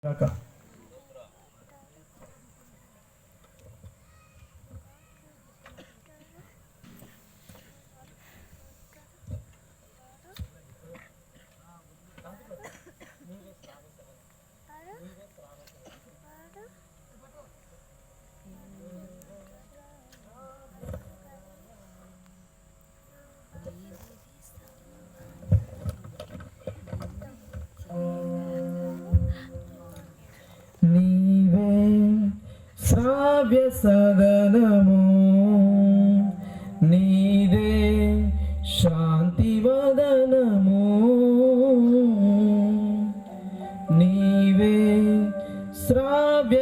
那个。కావ్య సదనము నీదే శాంతి వదనము. నీవే శ్రావ్య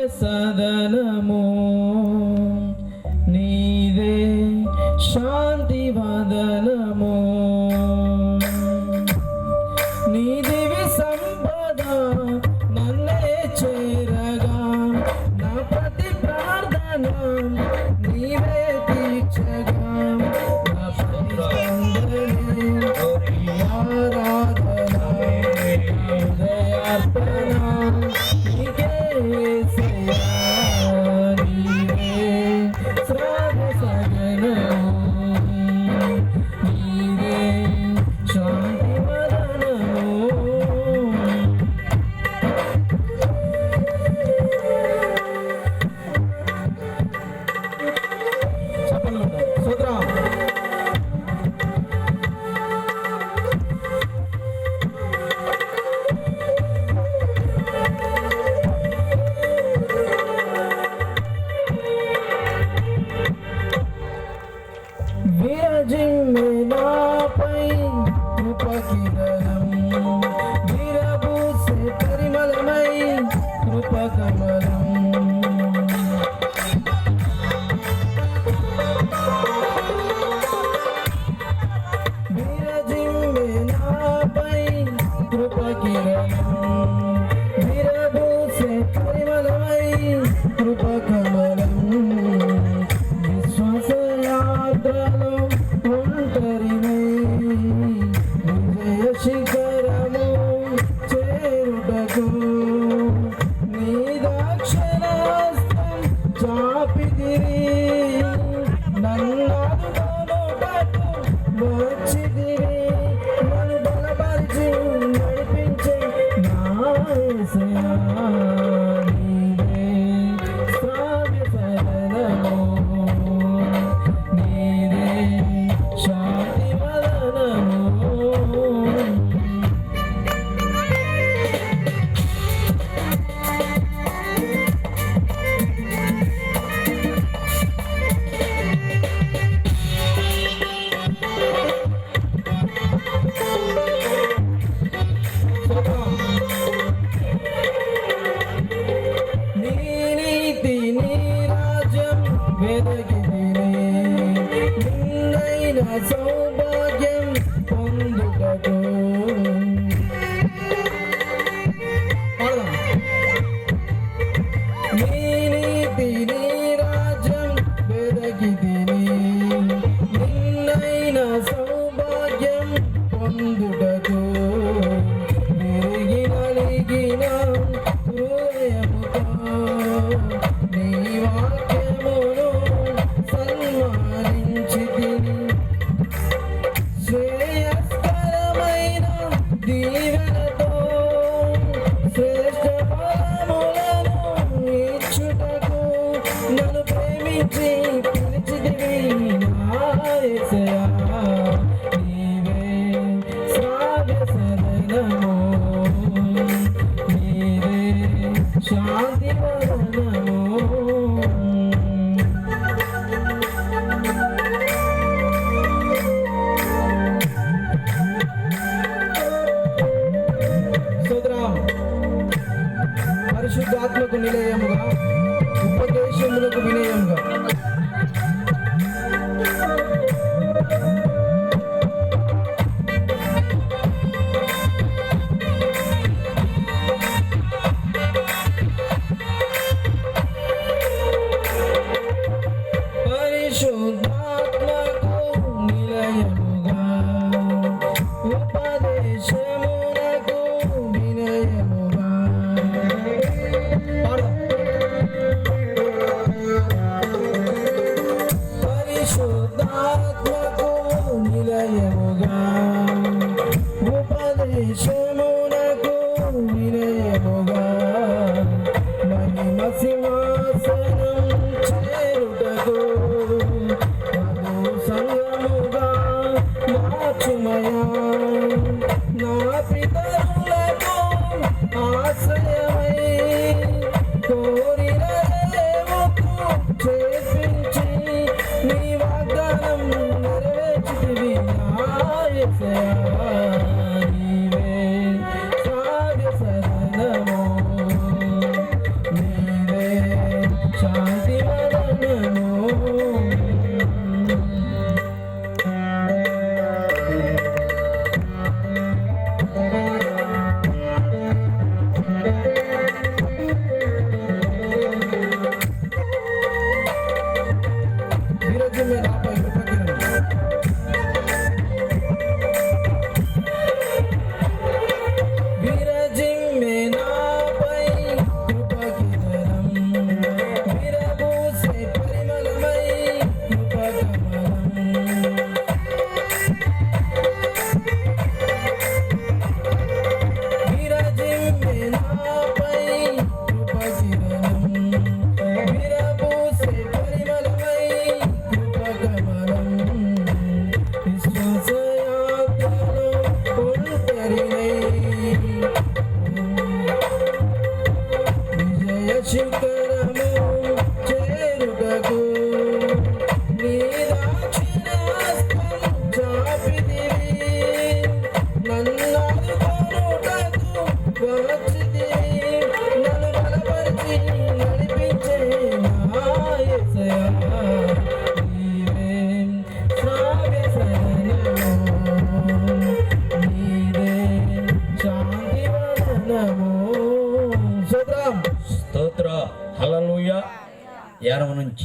dream. 嗯。సౌభాగ్యం పొందుటకు. నిన్నైన సౌభాగ్యం పొందుటకు. శ్రేయస్కరమైన దీవెన ನಮ స్తోత్రం నుంచి